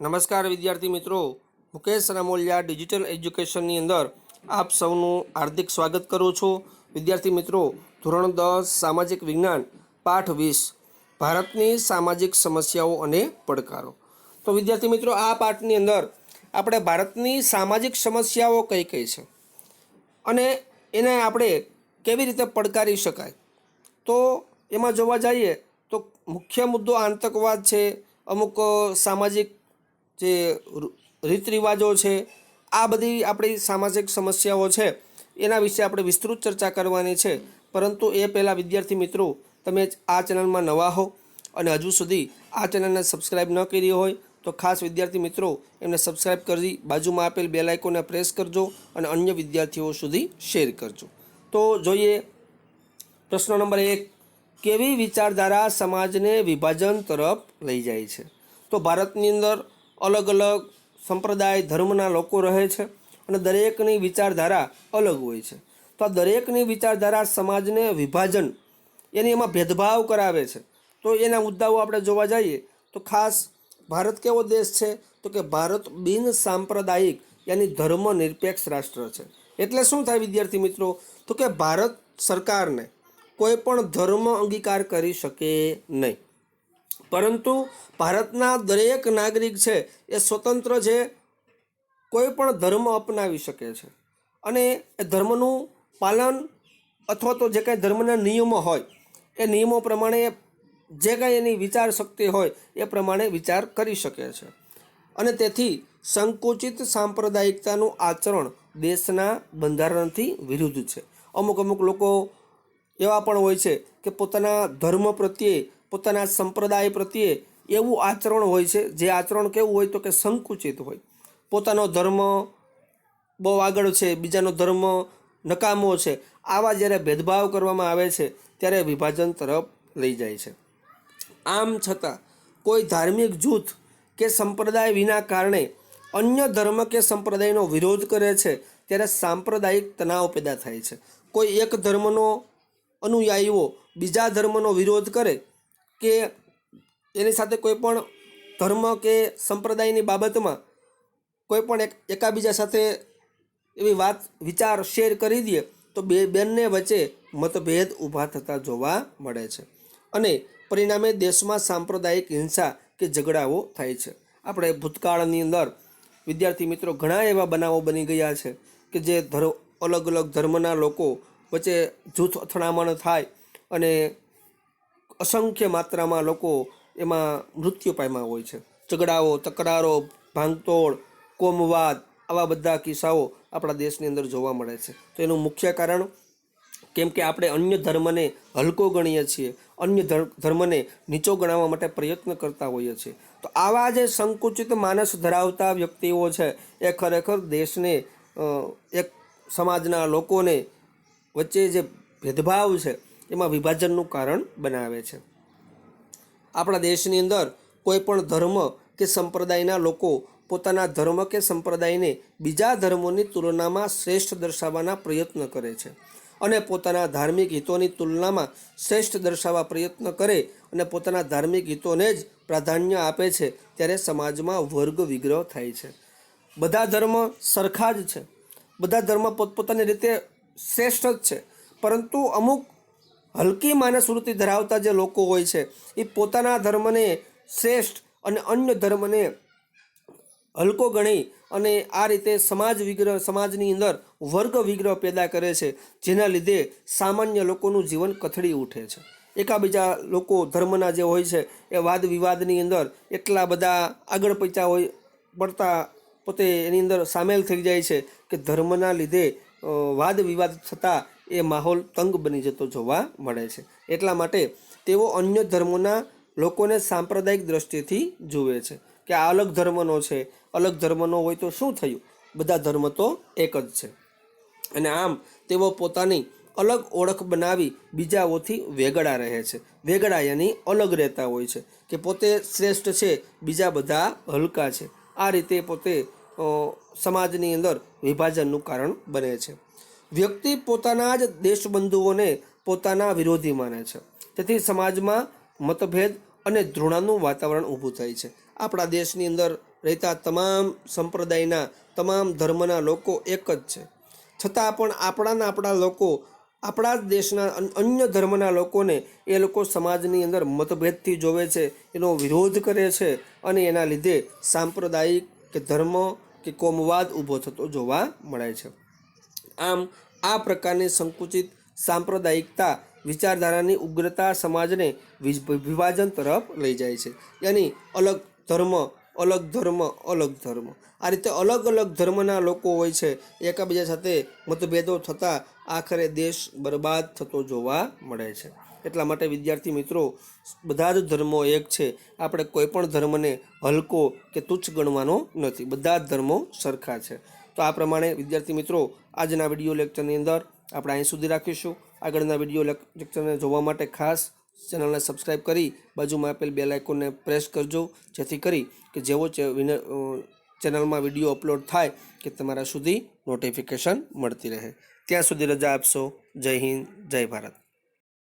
નમસ્કાર વિદ્યાર્થી મિત્રો. મુકેશ રામોલિયા ડિજિટલ એજ્યુકેશનની અંદર આપ સૌનું હાર્દિક સ્વાગત કરું છું. વિદ્યાર્થી મિત્રો, ધોરણ દસ, સામાજિક વિજ્ઞાન, પાઠ વીસ, ભારતની સામાજિક સમસ્યાઓ અને પડકારો. તો વિદ્યાર્થી મિત્રો, આ પાઠની અંદર આપણે ભારતની સામાજિક સમસ્યાઓ કઈ કઈ છે અને એને આપણે કેવી રીતે પડકારી શકાય? તો એમાં જોવા જઈએ તો મુખ્ય મુદ્દો આતંકવાદ છે, અમુક સામાજિક જે રીત રિવાજો છે, આ બધી આપણી સામાજિક સમસ્યાઓ છે, એના વિશે આપણે વિસ્તૃત ચર્ચા કરવાની છે. પરંતુ એ પહેલાં, વિદ્યાર્થી મિત્રો, તમે આ ચેનલમાં નવા હો અને હજુ સુધી આ ચેનલને સબસ્ક્રાઈબ ન કરી હોય, તો ખાસ વિદ્યાર્થી મિત્રો, એમને સબસ્ક્રાઈબ કરી બાજુમાં આપેલ બેલ આઇકોને પ્રેસ કરજો અને અન્ય વિદ્યાર્થીઓ સુધી શેર કરજો. તો જોઈએ, પ્રશ્ન નંબર એક, કેવી વિચારધારા સમાજને વિભાજન તરફ લઈ જાય છે? તો ભારતની અંદર અલગ અલગ સંપ્રદાય, ધર્મના લોકો રહે છે અને દરેકની વિચારધારા અલગ હોય છે. તો આ દરેકની વિચારધારા સમાજને વિભાજન, એની એમાં ભેદભાવ કરાવે છે. તો એના મુદ્દાઓ આપણે જોવા જઈએ તો ખાસ ભારત કેવો દેશ છે? તો કે ભારત બિન સાંપ્રદાયિક યાની ધર્મ નિરપેક્ષ રાષ્ટ્ર છે. એટલે શું થાય વિદ્યાર્થી મિત્રો? તો કે ભારત સરકારને કોઈ પણ ધર્મ અંગીકાર કરી શકે નહીં. પરંતુ ભારતના દરેક નાગરિક છે, એ સ્વતંત્ર છે, કોઈ પણ ધર્મ અપનાવી શકે છે. અને એ ધર્મનું પાલન અથવા તો જે કાંઈ ધર્મના નિયમો હોય, એ નિયમો પ્રમાણે જે કાંઈ એની વિચાર શક્તિ હોય, એ પ્રમાણે વિચાર કરી શકે છે. અને તેથી સંકુચિત સાંપ્રદાયિકતાનું આચરણ દેશના બંધારણથી વિરુદ્ધ છે. અમુક અમુક લોકો એવા પણ હોય છે કે પોતાના ધર્મ પ્રત્યે પોતાના સંપ્રદાય પ્રત્યે એવું આચરણ હોય છે, જે આચરણ કેવું હોય તો કે સંકુચિત હોય. પોતાનો ધર્મ બહુ આગળ છે, બીજાનો ધર્મ નકામો છે, આવા જ્યારે ભેદભાવ કરવામાં આવે છે, ત્યારે વિભાજન તરફ લઈ જાય છે. આમ છતાં, કોઈ ધાર્મિક જૂથ કે સંપ્રદાય વિના કારણે અન્ય ધર્મ કે સંપ્રદાયનો વિરોધ કરે છે, ત્યારે સાંપ્રદાયિક તણાવ પેદા થાય છે. કોઈ એક ધર્મનો અનુયાયીઓ બીજા ધર્મનો વિરોધ કરે કે એની સાથે કોઈ પણ ધર્મ કે સંપ્રદાયની બાબતમાં કોઈ પણ એક એકાબીજા સાથે એવી વાત, વિચાર શેર કરી દઈએ તો બે બંને વચ્ચે મતભેદ ઊભા થતા જોવા મળે છે. અને પરિણામે દેશમાં સાંપ્રદાયિક હિંસા કે ઝઘડાઓ થાય છે. આપણે ભૂતકાળની અંદર વિદ્યાર્થી મિત્રો ઘણા એવા બનાવો બની ગયા છે કે જે ધર્મ અલગ અલગ ધર્મના લોકો વચ્ચે જૂથ અથડામણ થાય અને અસંખ્ય માત્રામાં લોકો એમાં મૃત્યુ પામ્યા હોય છે. ઝઘડાઓ, તકરારો, ભાંગતોડ, કોમવાદ આવા બધા કિસ્સાઓ આપણા દેશની અંદર જોવા મળે છે. તો એનું મુખ્ય કારણ કેમ કે આપણે અન્ય ધર્મને હલકો ગણીએ છીએ, અન્ય ધર્મને નીચો ગણાવવા માટે પ્રયત્ન કરતા હોઈએ છીએ. તો આવા જે સંકુચિત માનસ ધરાવતા વ્યક્તિઓ છે, એ ખરેખર દેશને એક સમાજના લોકોને વચ્ચે જે ભેદભાવ છે એમાં વિભાજનનું કારણ બનાવે છે. આપણા દેશની અંદર કોઈ પણ ધર્મ કે સંપ્રદાયના લોકો પોતાના ધર્મ કે સંપ્રદાયને બીજા ધર્મોની તુલનામાં શ્રેષ્ઠ દર્શાવવાના પ્રયત્ન કરે છે અને પોતાના ધાર્મિક હિતોની તુલનામાં શ્રેષ્ઠ દર્શાવવા પ્રયત્ન કરે અને પોતાના ધાર્મિક હિતોને જ પ્રાધાન્ય આપે છે ત્યારે સમાજમાં વર્ગ વિગ્રહ થાય છે. બધા ધર્મ સરખા જ છે. બધા ધર્મ પોતપોતાની રીતે શ્રેષ્ઠ જ છે. પરંતુ અમુક હલકી માનસવૃત્તિ ધરાવતા જે લોકો હોય છે, એ પોતાના ધર્મને શ્રેષ્ઠ અને અન્ય ધર્મને હલકો ગણી અને આ રીતે સમાજ વિગ્રહ, સમાજની અંદર વર્ગ વિગ્રહ પેદા કરે છે, જેના લીધે સામાન્ય લોકોનું જીવન કથળી ઉઠે છે. એકાબીજા લોકો ધર્મના જે હોય છે, એ વાદ વિવાદની અંદર એટલા બધા આગળ પૈચા હોય, પડતા પોતે એની અંદર સામેલ થઈ જાય છે કે ધર્મના લીધે વાદ વિવાદ થતાં એ માહોલ તંગ બની જતો જોવા મળે છે. એટલા માટે તેઓ અન્ય ધર્મોના લોકોને સાંપ્રદાયિક દ્રષ્ટિથી જુએ છે કે આ અલગ ધર્મનો છે, અલગ ધર્મનો હોય તો શું થયું? બધા ધર્મ તો એક જ છે. અને આમ તેઓ પોતાની અલગ ઓળખ બનાવી બીજાઓથી વેગળા રહે છે. વેગળા યાની અલગ રહેતા હોય છે કે પોતે શ્રેષ્ઠ છે, બીજા બધા હલકા છે. આ રીતે પોતે સમાજની અંદર વિભાજનનું કારણ બને છે. વ્યક્તિ પોતાના જ દેશબંધુઓને પોતાના વિરોધી માને છે. તેથી સમાજમાં મતભેદ અને ધૃણાનું વાતાવરણ ઊભું થાય છે. આપણા દેશની અંદર રહેતા તમામ સંપ્રદાયના, તમામ ધર્મના લોકો એક જ છે. છતાં પણ આપણાના આપણા લોકો, આપણા જ દેશના અન્ય ધર્મના લોકોને એ લોકો સમાજની અંદર મતભેદથી જોવે છે, એનો વિરોધ કરે છે અને એના લીધે સાંપ્રદાયિક કે ધર્મ કે કોમવાદ ઊભો થતો જોવા મળે છે. આમ, આ પ્રકારની સંકુચિત સાંપ્રદાયિકતા વિચારધારાની ઉગ્રતા સમાજને વિભાજન તરફ લઈ જાય છે. યાની અલગ ધર્મ અલગ ધર્મ અલગ ધર્મ. આ રીતે અલગ અલગ ધર્મના લોકો હોય છે. એકબીજા સાથે મતભેદો થતાં આખરે દેશ બરબાદ થતો જોવા મળે છે. એટલા માટે વિદ્યાર્થી મિત્રો, બધા જ ધર્મો એક છે. આપણે કોઈ પણ ધર્મને હલકો કે તુચ્છ ગણવાનો નથી. બધા જ ધર્મો સરખા છે. તો આ પ્રમાણે વિદ્યાર્થી મિત્રો, આજના વીડિયો લેક્ચરની અંદર આપણે અહીં સુધી રાખીશું. આગળના વીડિયો લેક્ચરને જોવા માટે ખાસ ચેનલને સબસ્ક્રાઈબ કરી બાજુમાં આપેલ બેલ આઇકોનને પ્રેસ કરજો, જેથી કરી કે જેવો ચેનલમાં વીડિયો અપલોડ થાય કે તમારા સુધી નોટિફિકેશન મળતી રહે. ત્યાં સુધી રજા આપશો. જય હિન્દ, જય ભારત.